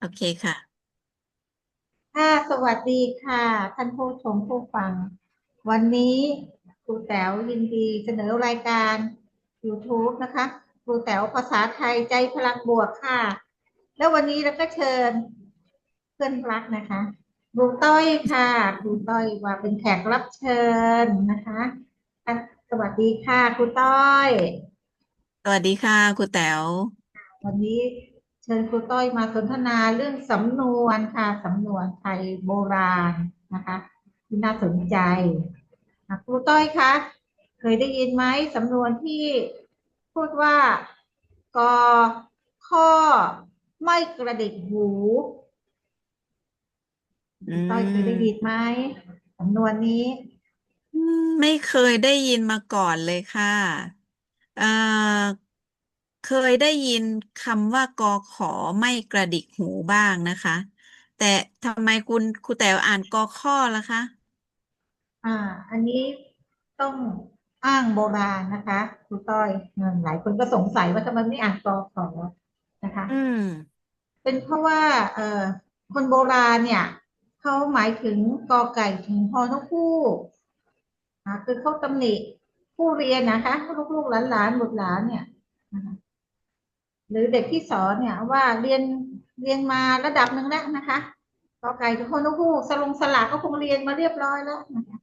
โอเคค่ะ ค่ะสวัสดีค่ะ ท่านผู้ชมผู้ฟัง วันนี้ครูแต๋วยินดีเสนอรายการ YouTube นะคะครูแต๋วภาษาไทยใจพลังบวกค่ะ แล้ววันนี้เราก็เชิญเพื่อนรักนะคะครูต้อยค่ะครูต้อยมาเป็นแขกรับเชิญนะคะอะสวัสดีค่ะครูต้อย สวัสดีค่ะครูแต๋ววันนี้ เชิญครูต้อยมาสนทนาเรื่องสำนวนค่ะสำนวนไทยโบราณนะคะที่น่าสนใจครูต้อยคะเคยได้ยินไหมสำนวนที่พูดว่ากอข้อไม่กระดิกหูต้อยเคยได้ยินไหมสำนวนนี้ ไม่เคยได้ยินมาก่อนเลยค่ะเอ่อ เคยได้ยินคำว่ากอขอไม่กระดิกหูบ้างนะคะ แต่ทำไมคุณครูแต๋วอ่านกอข้อล่ะคะ อ่า อันนี้ต้องอ้างโบราณนะคะครูต้อยเงินหลายคนก็สงสัยว่าทำไมไม่อ่านกอขอนะคะ อืม เป็นเพราะว่า เอ่อคนโบราณเนี่ยเขาหมายถึงกอไก่ถึงพอนกคู่อ่าคือเขาตำหนิผู้เรียนนะคะลูกๆหลานๆบุตรหลานเนี่ยนะคะ หรือเด็กที่สอนเนี่ยว่าเรียนเรียนมาระดับหนึ่งแล้วนะคะกอไก่ถึงพอนกคู่สลงสลากก็คงเรียนมาเรียบร้อยแล้วนะคะ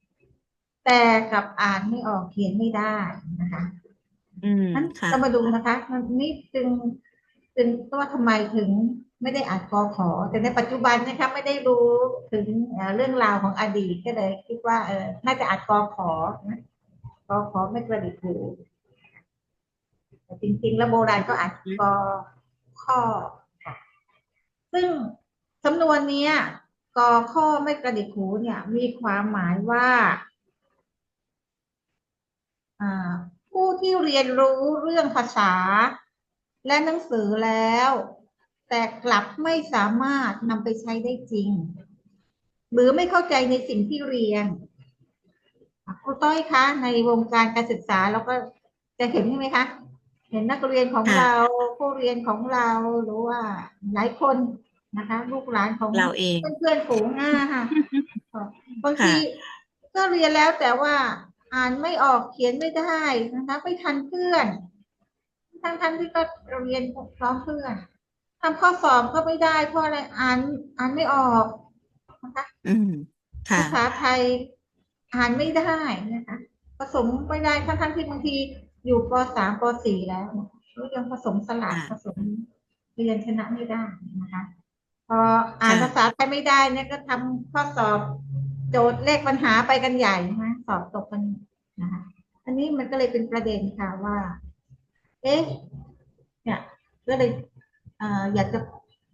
แต่กลับอ่านไม่ออกเขียนไม่ได้นะคะอืมนั้นค่ะเรามาดูนะคะมันนี่จึงจึงว่าทำไมถึงไม่ได้อ่านกอขอ แต่ในปัจจุบันนะคะไม่ได้รู้ถึงเอ่อเรื่องราวของอดีตก็เลยคิดว่าเออน่าจะอ่านกอขอนะกอขอไม่กระดิกหู แต่จริง ๆ แล้วโบราณก็อ่านกอข้อค่ะซึ่งสำนวนเนี้ยกอข้อไม่กระดิกหูเนี่ย มีความหมายว่าผู้ที่เรียนรู้เรื่องภาษา และหนังสือแล้ว แต่กลับไม่สามารถนำไปใช้ได้จริง หรือไม่เข้าใจในสิ่งที่เรียนครูต้อยคะ ในวงการการศึกษาเราก็จะเห็นใช่ไหมคะ เห็นนักเรียนของค่ะเราผู้เรียนของเราหรือว่าหลายคนนะคะ ลูกหลานของเราเองเพื่อนๆฝูงอะค่ะบางทีค่ะก็เรียนแล้วแต่ว่าอ่านไม่ออกเขียนไม่ได้นะคะไม่ทันเพื่อนทั้งทั้งที่ก็เรียนพร้อมเพื่อนทำข้อสอบก็ไม่ได้เพราะอะไรอ่านอ่านไม่ออกนะคะอืมค่ะภาษาไทยอ่านไม่ได้นะคะผสมไม่ได้ทั้งทั้งที่บางที อยู่ปสามปสี่แล้วก็ยังผสมสลับค่ะผสมเรียนชนะไม่ได้นะคะ พออ่านค่ะภาษาไทยไม่ได้เนี่ยก็ทำข้อสอบโจทย์เลขปัญหาไปกันใหญ่นะคะสอบตกกันนะคะอันนี้มันก็เลยเป็นประเด็นค่ะว่า เอ๊ะเนี่ยก็เลยเอ่ออยากจะ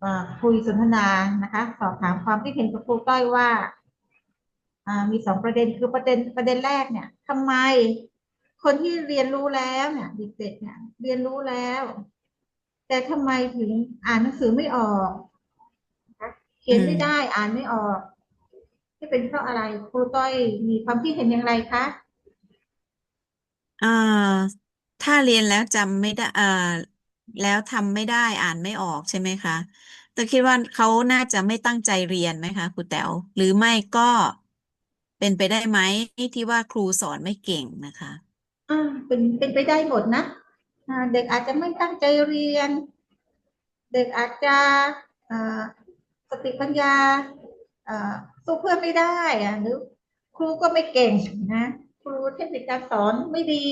เอ่อคุยสนทนานะคะ สอบถามความคิดเห็นกับครูต้อยว่าอ่ามีสองประเด็นคือประเด็นประเด็นแรกเนี่ยทำไม คนที่เรียนรู้แล้วเนี่ยเด็กๆเนี่ยเรียนรู้แล้ว แต่ทำไมถึงอ่านหนังสือไม่ออกเขียนไม่ได้อ่านไม่ออก ที่เป็นเพราะอะไรครูต้อยมีความคิดเห็นอย่างไรคะอ่อถ้าเรียนแล้วจำไม่ได้อ่อแล้วทำไม่ได้อ่านไม่ออกใช่ไหมคะแต่คิดว่าเขาน่าจะไม่ตั้งใจเรียนไหมคะครูแต๋วหรือไม่ก็เป็นไปได้ไหมที่ว่าครูสอนไม่เก่งนะคะ อ่าเป็นเป็นไปได้หมดนะอ่าเด็กอาจจะไม่ตั้งใจเรียน เด็กอาจจะอ่าสติปัญญาอ่าสู้เพื่อนไม่ได้อะหรือครูก็ไม่เก่งนะครูเทคนิคการสอนไม่ดี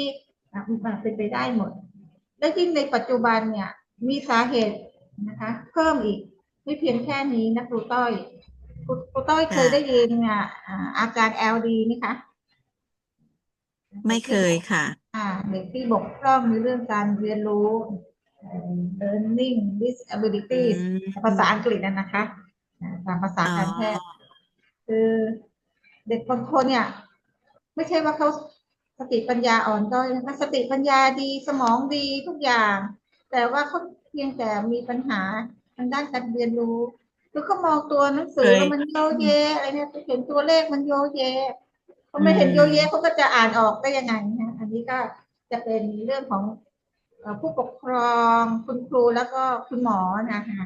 อะมันเป็นไปได้หมด และยิ่งในปัจจุบันเนี่ย มีสาเหตุนะคะ เพิ่มอีกไม่เพียงแค่นี้นะครูต้อยครูครูต้อยเคยค่ะได้ยินอะอ่าอาการ LD ไหมคะ ไม่เคยค่ะ อ่าเด็กที่บกพร่องในเรื่องการเรียนรู้เอ่อ learning อื disabilities มภาษาอังกฤษนะนะคะอ่าตามภาษาอ๋อการแพทย์คือเด็กบางคนเนี่ย ไม่ใช่ว่าเขาสติปัญญาอ่อนด้อยนะคะสติปัญญาดีสมองดีทุกอย่าง แต่ว่าเขาเพียงแต่มีปัญหาทางด้านการเรียนรู้ คือเขามองตัวหนังสือเคย แล้วมันโยเยอะไรเนี่ยเห็นตัวเลขมันโยเย เขาไม่เห็นอืมโยเยเขาก็จะอ่านออกได้ยังไงนะอันนี้ก็จะเป็นเรื่องของเอ่อผู้ปกครองคุณครูแล้วก็คุณหมอนะคะ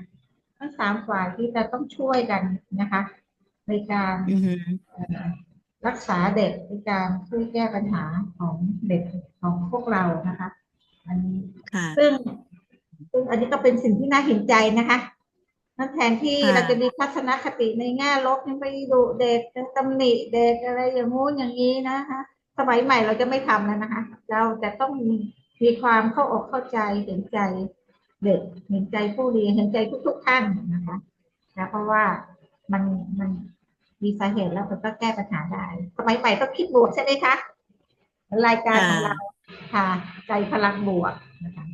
ทั้งสามฝ่ายที่จะต้องช่วยกันนะคะ ในการอือหือเอ่อรักษาเด็กในการช่วยแก้ปัญหาของเด็กของพวกเรานะคะ อันนี้ค่ะซึ่งซึ่งอันนี้ก็เป็นสิ่งที่น่าเห็นใจนะคะ นั่นแทนที่ค่ะเราจะมีทัศนคติในแง่ลบยังไปดุเด็กยังตำหนิเด็กอะไรอย่างงู้นอย่างนี้นะคะสมัยใหม่เราจะไม่ทำแล้วนะคะ เราจะต้องมีมีความเข้าอกเข้าใจเห็นใจเด็กเห็นใจผู้เรียนเห็นใจทุกๆท่านนะคะนะเพราะว่ามันมันมีสาเหตุแล้วมันก็แก้ปัญหาได้ สมัยใหม่ต้องคิดบวกใช่ไหมคะรายการของเราค่ะ ใจพลังบวกนะคะ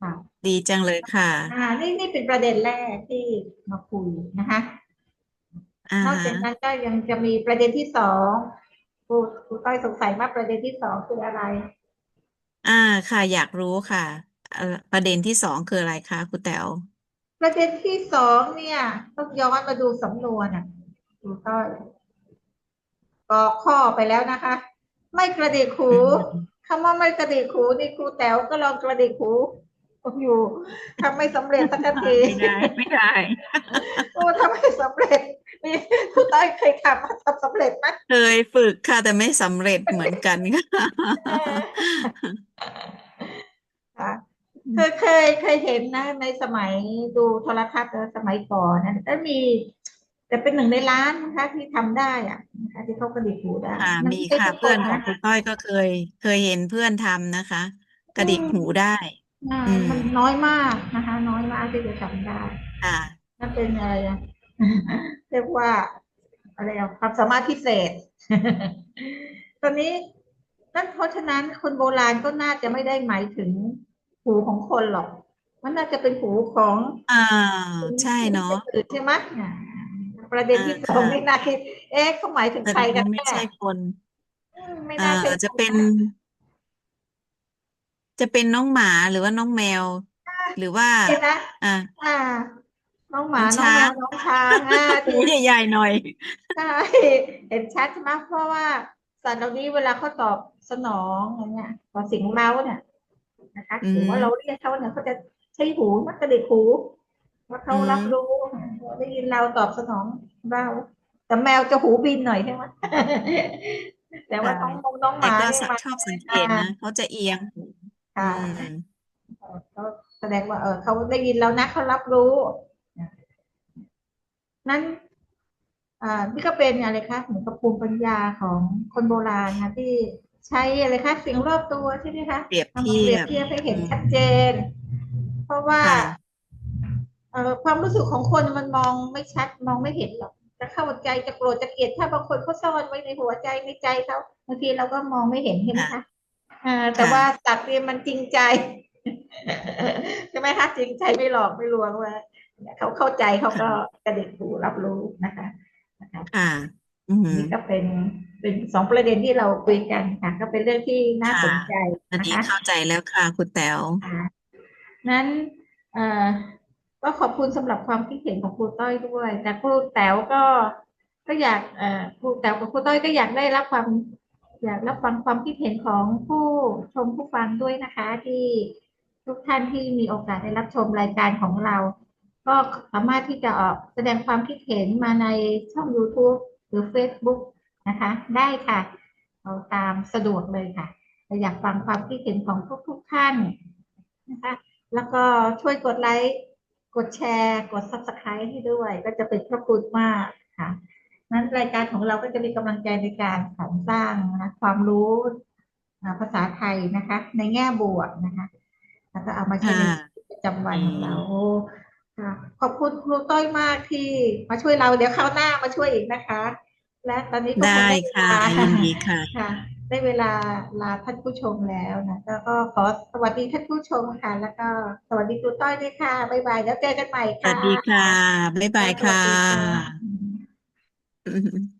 ค่ะ ดีจังเลยค่ะ อ่านี่นี่เป็นประเด็นแรกที่มาคุยนะคะอ่านอกจากนั้นก็ยังจะมีประเด็นที่สองครูครูต้อยสงสัยว่าประเด็นที่สองคืออะไร อ่าค่ะ อยากรู้ค่ะเอ่อประเด็นที่สองคืออะไรคะครูแต๋วประเด็นที่สองเนี่ยต้องย้อนมาดูสำนวนอะครูต้อยกรอกข้อไปแล้วนะคะ ไม่กระดิกหูอืมคำว่าไม่กระดิกหูนี่ครูแต๋วก็ลองกระดิกหู อยู่ทำไม่สำเร็จสักทีไม่ได้ไม่ได้โอ้ทำไม่สำเร็จนี่ครูต้อยเคยทำทำสำเร็จไหมเคยฝึกค่ะแต่ไม่สำเร็จเหมือนกันค่ะค่ะเคยเคยเคยเห็นนะ ในสมัยดูโทรทัศน์สมัยก่อนนะก็มี แต่เป็นหนึ่งในล้านนะคะที่ทำได้อะนะคะที่เขากระดิกหูได้ค่ะมันมีไใช่ค่ะทุกเพื่อนของะครูต้อยก็เคย เคยเห็นเพื่อนทำนะคะ กระดิกหูได้อ่าอื มมันน้อยมากนะคะ น้อยมากที่จะทำได้ค่ะนั่นเป็นอะไรอะเรียกว่าอะไรอะความสามารถพิเศษ ตอนนี้นั่นเพราะฉะนั้นคนโบราณก็น่าจะไม่ได้หมายถึงหูของคนหรอก มันน่าจะเป็นหูของ อ่า ใช่เนาะอื่นใช่ไหมอ่าประเด็นที่อ่าสองค่ะไม่น่าคิดเอ๊ะเขาหมายถึงแต่ใครกันไม่แน่ใช่คนอืมไม่อ่าน่าใช่จะเป็น จะเป็นน้องหมาหรือว่าน้องแมว หรือว่าใช่นะอ่า อ่า น้องหมา น้องน้องแมช้างวน้องช้างอ่าหูที่ใหญ่ๆหน่อย ใช่เห็นชัดใช่ไหมเพราะว่าสัตว์เหล่านี้เวลาเขาตอบสนองอะไรเงี้ยต่อสิ่งเร้าเนี่ยนะคะอืมหรือว่าเราเรียกเขาเนี่ยเขาจะใช้หูมันกระดิกหูว่าเขาอืมรับรู้ได้ยินเราตอบสนองเราแต่แมวจะหูบินหน่อยใช่ไหมแต่ว่าน้องน้องหแต่มาก็เนี่ยมันชอบสังเกตนะเขาจะเอียงหู ค่ะอืมก็แสดงว่าเออเขาได้ยินแล้วนะเขารับรู้นั้นอ่านี่ก็เป็นอะไรคะเหมือนกับภูมิปัญญาของคนโบราณนะที่ใช้อะไรคะสิ่งรอบตัวใช่ไหมคะเปรียบเอาเทีมาเปรียยบบเทียบให้เห็นชัดเจน เพราะว่าค่ะเอ่อความรู้สึกของคนมันมองไม่ชัดมองไม่เห็นหรอกจะเข้าใจจะโกรธจะเกลียดถ้าบางคนเขาซ่อนไว้ในหัวใจในใจเขาบางทีเราก็มองไม่เห็นใช่ไหมคะอ่า แต่ค่ะว่าตัดเนี่ยมันจริงใจใช่ไหมคะจริงใจไม่หลอกไม่ลวงว่าเขาเข้าใจเขาก็กระดิกหูรับรู้นะคะนะคะค่ะอืมนี่ก็เป็นเป็นสองประเด็นที่เราคุยกันค่ะก็เป็นเรื่องที่น่าสนใจอันนะนี้คะเข้าใจแล้วค่ะคุณแต๋วค่ะนั้นเอ่อก็ขอบคุณสำหรับความคิดเห็นของครูต้อยด้วยแต่ครูแต๋วก็ก็อยากเอ่อครูแต๋วกับครูต้อยก็อยากได้รับความ อยากรับฟังความคิดเห็นของผู้ชมผู้ฟังด้วยนะคะ ที่ทุกท่านที่มีโอกาสได้รับชมรายการของเรา ก็สามารถที่จะออกแสดงความคิดเห็นมาในช่อง YouTube หรือ Facebook นะคะ ได้ค่ะเอาตามสะดวกเลยค่ะเราอยากฟังความคิดเห็นของทุกทุกๆท่านนะคะ แล้วก็ช่วยกดไลค์ กดแชร์ กด Subscribe ให้ด้วย ก็จะเป็นพระคุณมากค่ะ นั้นรายการของเราก็จะมีกำลังใจในการสรรสร้างนะความรู้อ่าภาษาไทยนะคะ ในแง่บวกนะคะ แล้วก็เอามาใช้ในค่ะชีวิตประจำวันของเราโอ้ค่ะขอบคุณครูต้อยมากที่มาช่วยเราเดี๋ยวคราวหน้ามาช่วยอีกนะคะ และตอนนี้ก็คงได้ได้เวค่ะลายินดีค่ะค่ะ ได้เวลาลาท่านผู้ชมแล้วนะแล้วก็ขอสวัสดีท่านผู้ชมค่ะ แล้วก็สวัสดีครูต้อยด้วยค่ะบ๊ายบายแล้วเจอกันใหม่สวัค่ะสดีค่ะบ๊ายบายสวัสค่ะ ดีค่ะอืม